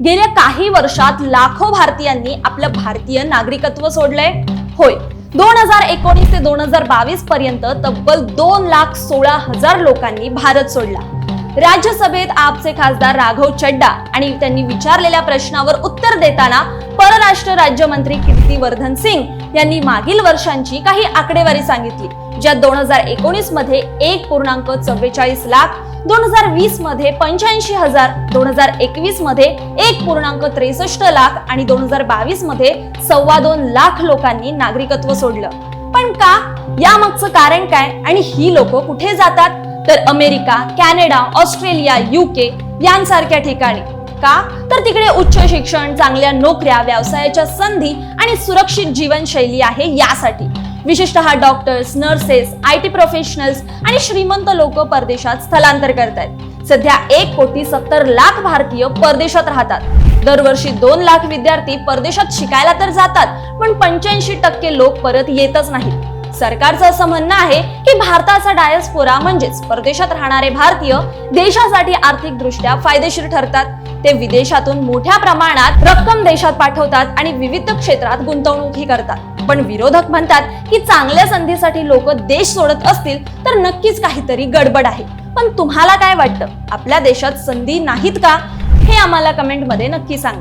गेल्या काही वर्षात लाखो भारतीयांनी आपलं भारतीय नागरिकत्व सोडलंय. होय दोन हजार एकोणीस ते दोन हजार बावीस पर्यंत तब्बल दोन लाख सोळा हजार लोकांनी भारत सोडला. राज्यसभेत आपचे खासदार राघव चड्डा आणि त्यांनी विचारलेल्या प्रश्नावर उत्तर देताना परराष्ट्र राज्यमंत्री कीर्तिवर्धन सिंग यांनी मागील वर्षांची काही आकडेवारी सांगितली ज्यात दोन हजार एकोणीसमध्ये एक पूर्णांक चव्वेचाळीस लाख दोन हजार वीसमध्ये पंच्याऐंशी हजार दोन हजार एकवीसमध्ये एक पूर्णांक त्रेसष्ट लाख आणि दोन हजार बावीसमध्ये सव्वा दोन लाख लोकांनी नागरिकत्व सोडलं. पण का? यामागचं कारण काय? आणि ही लोक कुठे जातात? तर अमेरिका कॅनडा ऑस्ट्रेलिया युके यांसारख्या ठिकाणी. का? तर तिकडे उच्च शिक्षण चांगल्या नोकऱ्या व्यवसायाच्या संधी आणि सुरक्षित जीवनशैली आहे यासाठी. विशेषतः doctors nurses I T professionals आणि श्रीमंत लोक परदेशात स्थलांतर करतायत. सध्या एक कोटी सत्तर लाख भारतीय परदेशात राहतात. दरवर्षी दोन लाख विद्यार्थी परदेशात शिकायला तर जातात पण पंच्याऐंशी टक्के लोक परत येतच नाहीत. सरकारचं असं म्हणणं आहे की भारताचा डायस्पोरा म्हणजेच परदेशात राहणारे भारतीय देशासाठी आर्थिक दृष्ट्या फायदेशीर ठरतात. ते विदेशातून मोठ्या प्रमाणात रक्कम देशात पाठवतात आणि विविध क्षेत्रात गुंतवणूकही करतात. पण विरोधक म्हणतात की चांगल्या संधीसाठी लोक देश सोडत असतील तर नक्कीच काहीतरी गडबड आहे. पण तुम्हाला काय वाटतं? आपल्या देशात संधी नाहीत का? हे आम्हाला कमेंटमध्ये नक्की सांगा.